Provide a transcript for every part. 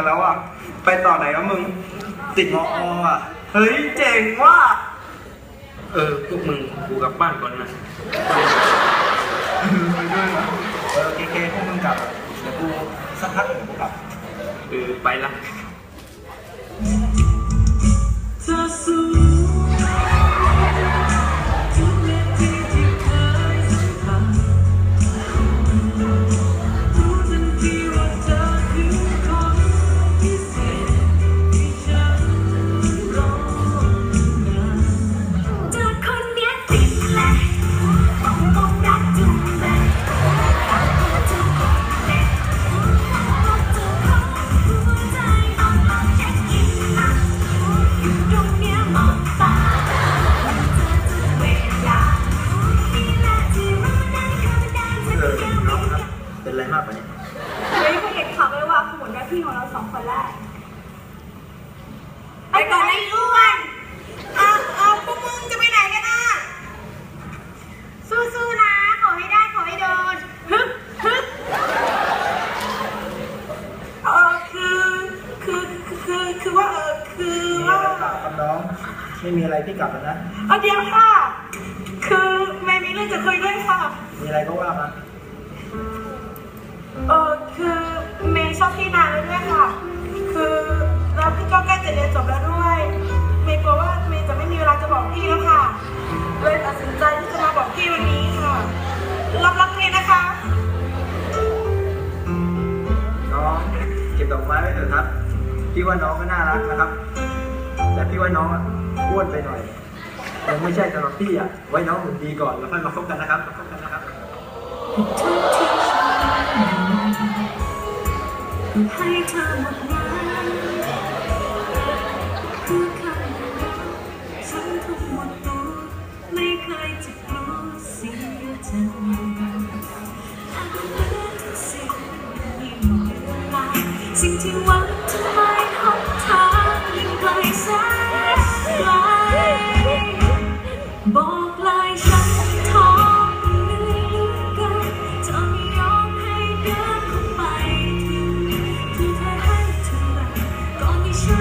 กันแล้วอะ ไปต่อไหนวะมึง ติดมออะ เฮ้ยเจ๋งว่ะ เออพวกมึงกูกลับบ้านก่อนนะไปด้วยนะเออเคเคพวกมึงกลับ เดี๋ยวกูสักพักเดี๋ยวกูกลับ เออไปละ คือคือคือว่าเออคือมีว่าอะไรกลับกับน้องไม่มีอะไรพี่กลับแล้วนะ เอาเดียวค่ะ คือแม่มีเรื่องจะคุยด้วยค่ะ มีอะไรก็ว่ามาเออคือเมย์ชอบพี่นานแล้วด้วยค่ะ คือแล้วพี่ก็ใกล้จะเรียนจบแล้วด้วยเมย์กลัวว่าเมย์จะไม่มีเวลาจะบอกพี่แล้วค่ะ เลยตัดสินใจที่จะมาบอกพี่วันนี้ค่ะรับรักเมย์นะคะ น้องเก็บดอกไม้ไว้เถอะครับ พี่ว่าน้องก็น่ารักนะครับ แต่พี่ว่าน้องอ้วนไปหน่อยยังไม่ใช่สำหรับพี่อะ ไว้น้องหุ่นดีก่อนแล้วค่อยมาคบกันนะครับมาคบกันนะครับให้เธอหมดรักคือคำฉันทุกหมดตัวไม่เคยจะกลัวเสียใจสิ่งยิ่วลา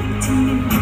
ไม่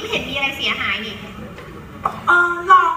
ไม่เห็นมีอะไรเสียหายนี่ เออลอง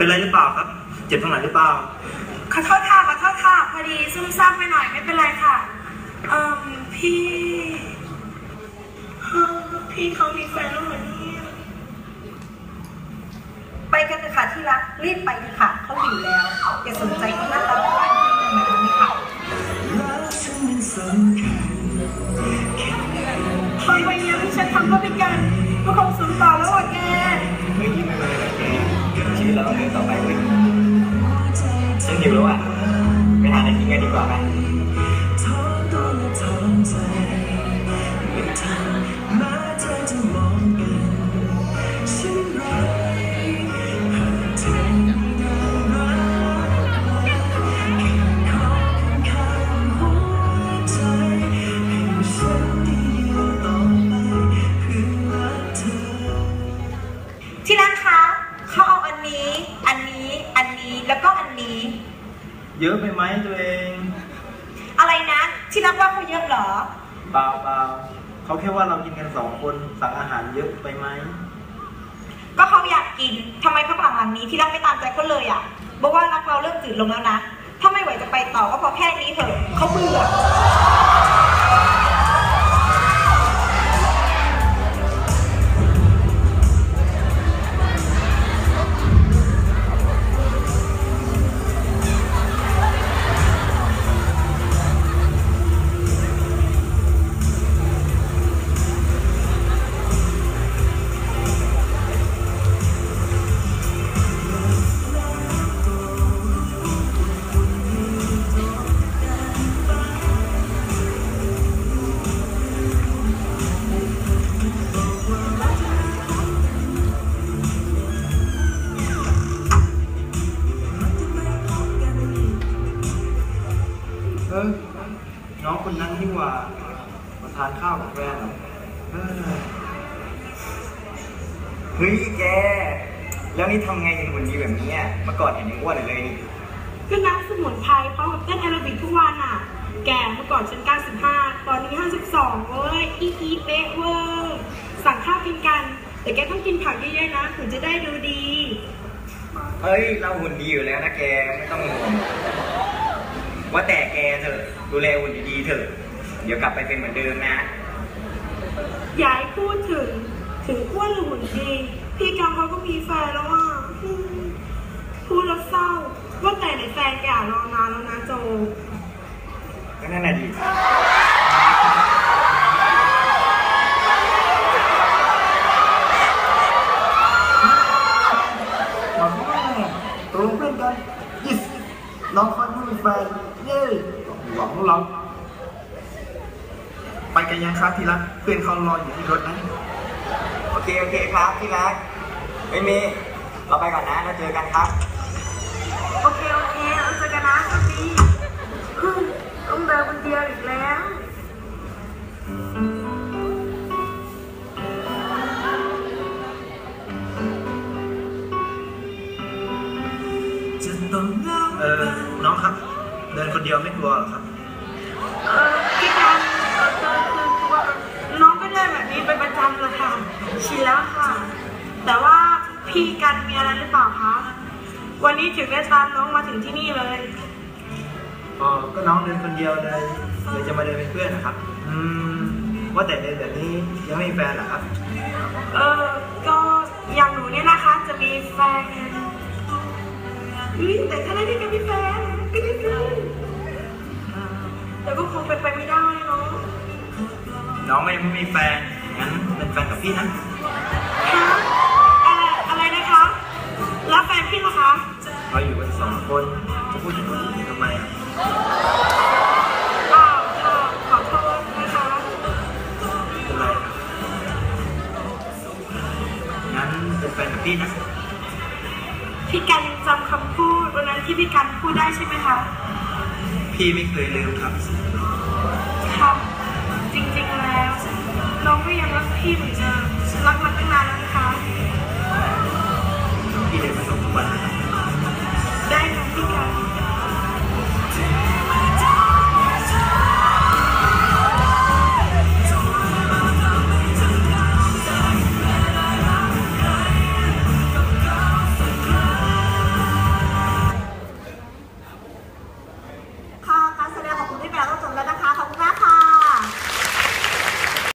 เป็นไรหรือเปล่าครับ เจ็บตรงไหนหรือเปล่า ขอโทษค่ะขอโทษค่ะพอดีซุ่มซ่ามไปหน่อยไม่เป็นไรค่ะเอ่มพี่เอ่อพี่เขามีแฟนแล้วเหรอเนี่ยไปกันเถอะค่ะที่รักรีบไปเถอะค่ะเขาหิวแล้วอย่าสนใจเขาหน้าตาบ้านๆแบบนี้ค่ะทำไปเนี้ยที่ฉันทำเพื่อเป็นการ เราต้องเดินต่อไปเว้ยฉันหิวแล้วอะไปหาอะไรกินกันดีกว่าไหม นนี้แล้วก็อันนี้ เยอะไปไหมตัวเอง อะไรนะ ที่รักว่าเขาเยอะเหรอเปล่าเปล่าเขาแค่ว่าเรากินกันสองคนสั่งอาหารเยอะไปไหมก็เขาอยากกินทำไมพักหลังๆนี้ที่รักไม่ตามใจเขาเลยอะบอกว่ารักเราเริ่มจืดลงแล้วนะ ถ้าไม่ไหวจะไปต่อก็พอแค่นี้เถอะเขาเบื่อเอ นี่ทำไงถึงหุ่นดีแบบนี้อะเมื่อก่อนเห็นยังอ้วนอยู่เลยนี่ก็น้ำสมุนไพรพร้อมกับเต้นแอโรบิกทุกวันอะ แกเมื่อก่อนฉัน95 ตอนนี้ 52เว้ย อีอีเป๊ะเวอร์สั่งข้าวกินกัน แต่แกต้องกินผักเยอะๆนะถึงจะได้ดูดี เฮ้ย เราหุ่นดีอยู่แล้วนะแกไม่ต้องห่วงว่าแต่แกเถอะดูแลหุ่นดีๆเถอะเดี๋ยวกลับไปเป็นเหมือนเดิมนะ อย่าให้พูดถึงถึงอ้วนหรือหุ่นดี พี่กังเขาก็มีแฟนแล้วอะอืมพูดแล้วเศร้า ว่าแต่ในแฟนแกอะรอนานแล้วนะโจ ก็นั่นน่ะดิหวังว่าตรงเพื่อนกันยิสน้องคอยผู้มีแฟนเย้หวังเรา ไปกันยังครับที่รักเพื่อนเขารออยู่ที่รถนะ โอเค โอเคครับที่รัก ไม่มี เราไปก่อนนะ แล้วเจอกันครับ โอเค โอเคเราเจอกันนะสวัสดีเฮ้ยต้องเดินคนเดียวอีกแล้วเออน้องครับ เดินคนเดียวไม่กลัวเหรอครับ เออพี่กันเออเออคือคือว่าน้องก็เดินแบบนี้เป็นประจำเลยค่ะชินแล้วค่ะ แต่ว่า พี่กันมีอะไรหรือเปล่าคะ วันนี้ถึงได้ตามน้องมาถึงที่นี่เลย อ๋อก็น้องเดินคนเดียวเลยเลยจะมาเดินเป็นเพื่อนนะครับ อืม ว่าแต่เดินแบบนี้ยังไม่มีแฟนเหรอครับ เออ ก็อย่างหนูเนี่ยนะคะ จะมีแฟนอุ๊ยแต่ถ้าได้พี่กันมีแฟนก็ได้เลยแต่ก็คงเป็นไปไม่ได้เนาะน้องไม่ไม่มีแฟนงั้นเป็นแฟนกับพี่นะ พี่ล่ะคะเราอยู่กันสองคนจะพูดถึงคนอื่นทำไมอะอ้าวค่ะขอโทษนะคะไม่เป็นไรงั้นเป็นแฟนกับพี่นะพี่กันยังจำคำพูดวันนั้นที่พี่กันพูดได้ใช่ไหมคะพี่ไม่เคยลืมครับฮค่ะจริงๆแล้วน้องก็ยังรักพี่เหมือนเดิมรักมาตั้งนานแล้ว